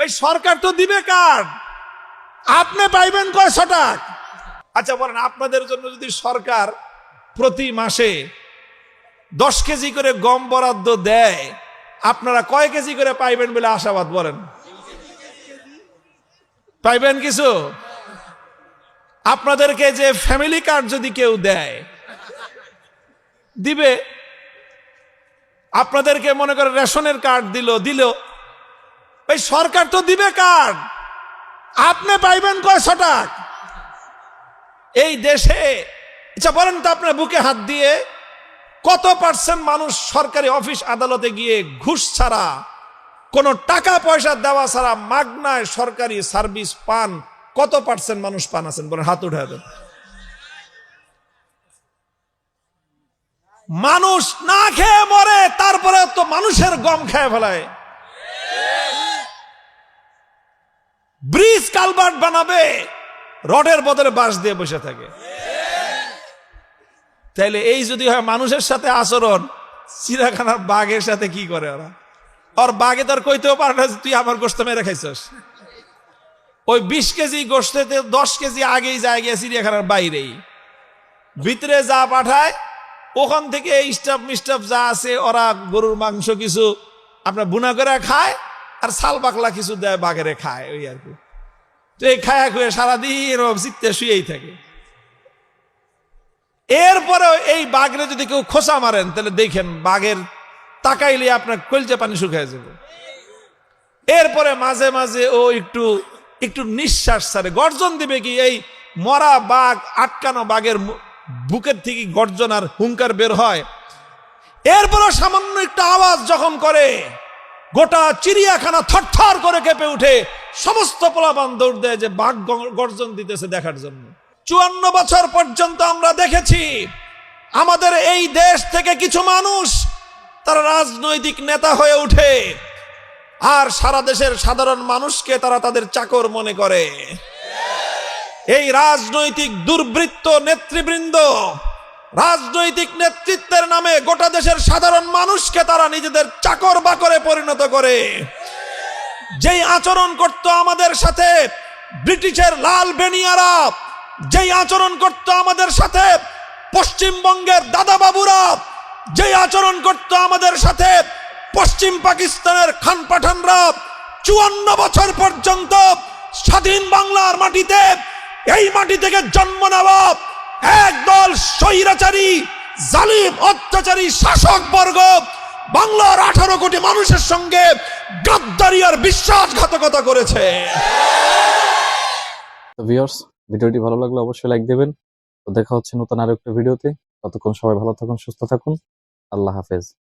ওই সরকার তো দিবে কার্ড আপনি পাইবেন কয়শো টাকা? আচ্ছা বলেন, আপনাদের জন্য যদি সরকার প্রতি মাসে দশ কেজি করে গম বরাদ্দ দেয়, আপনারা কয় কেজি করে পাইবেন বলে আশাবাদ বলেন? পাইবেন কিছু? আপনাদেরকে যে ফ্যামিলি কার্ড যদি কেউ দেয়, দিবে। আপনাদেরকে মনে করে রেশনের কার্ড দিল দিল। সরকার তো দিবে কার্ড আপনি পাইবেন কয়শো টাকা? এই দেশে আচ্ছা বলেন তো আপনার বুকে হাত দিয়ে, কত পার্সেন্ট মানুষ সরকারি অফিস আদালতে গিয়ে ঘুষ ছাড়া, কোনো টাকা পয়সা দেওয়া ছাড়া মাগনায় সরকারি সার্ভিস পান, কত পার্সেন্ট মানুষ পান আছেন? বলেন, হাত উঠে দেন। মানুষ না খেয়ে মরে তারপরে তো মানুষের গম খেয়ে ফেলায়। ব্রিজ কালভার্ট বানাবে, রডের বদলে বাঁশ দিয়ে বসে থাকে। তাইলে এই যদি হয় মানুষের সাথে আচরণ চিড়াখানার বাঘের সাথে কি করে ওরা? ওর বাঘে তোর কইতেও পারে না তুই আমার গোস্ত মেরে খাইছস। ওই বিশ কেজি গোস্তেতে দশ কেজি আগেই যায় গিয়ে চিড়িয়াখানার বাইরেই। ভিতরে যা পাঠায়, ওখান থেকে স্টাফ মিস্টাফ যা আছে, ওরা গরুর মাংস কিছু আপনার বুনা করে খায় আর সাল পাকলা কিছু দেয়, বাঘেরে খায়, ওই আর কি। তো এই খায়া খুয়ে সারাদিন ও চিত্তে শুয়েই থাকে। এরপরে এই বাঘরে যদি কেউ খোসা মারেন, তাহলে দেখেন বাঘের তাকাইলে আপনার কলচে পানি শুকিয়ে যাবে। এরপরে মাঝে মাঝে ও একটু একটু নিঃশ্বাস ছাড়ে। গর্জন দিবে কি, এই মরা বাঘ আটকানো বাঘের বুকের থেকে গর্জন আর হুঙ্কার বের হয়। এরপরে সামান্য একটু আওয়াজ যখন করে। গোটা চিড়িয়াখানা থরথর করে কেঁপে উঠে, সমস্ত পোলাপান দৌড় দেয় যে বাঘ গর্জন দিতেছে দেখার জন্য। চুয়ান্ন বছর পর্যন্ত আমরা দেখেছি, আমাদের এই দেশ থেকে কিছু মানুষ তারা রাজনৈতিক নেতা হয়ে উঠে, আর সারা দেশের সাধারণ মানুষকে তারা তাদের চাকর মনে করে। এই রাজনৈতিক দুর্বৃত্ত নেতৃবৃন্দ রাজনৈতিক নেতৃত্বের নামে গোটা দেশের সাধারণ মানুষকে তারা নিজেদের চাকর বাকরে পরিণত করে। যেই আচরণ করত আমাদের সাথে ব্রিটিশের লাল বেনিয়ারা, যেই আচরণ করত আমাদের সাথে পশ্চিমবঙ্গের দাদা বাবুরা যেই আচরণ করত আমাদের সাথে পশ্চিম পাকিস্তানের খান পাঠানরা চুয়ান্ন বছর পর্যন্ত স্বাধীন বাংলার মাটিতে, এই মাটি থেকে জন্ম নেওয়া একদল স্বৈরাচারী, জালিম, অত্যাচারী শাসক বর্গ বাংলার আঠারো কোটি মানুষের সঙ্গে গাদ্দারি আর বিশ্বাসঘাতকতা করেছে। ভিডিওটি ভালো লাগলে অবশ্যই লাইক দেবেন। তো দেখা হচ্ছে নতুন আরেকটা ভিডিওতে। ততক্ষণ সবাই ভালো থাকুন, সুস্থ থাকুন। আল্লাহ হাফেজ।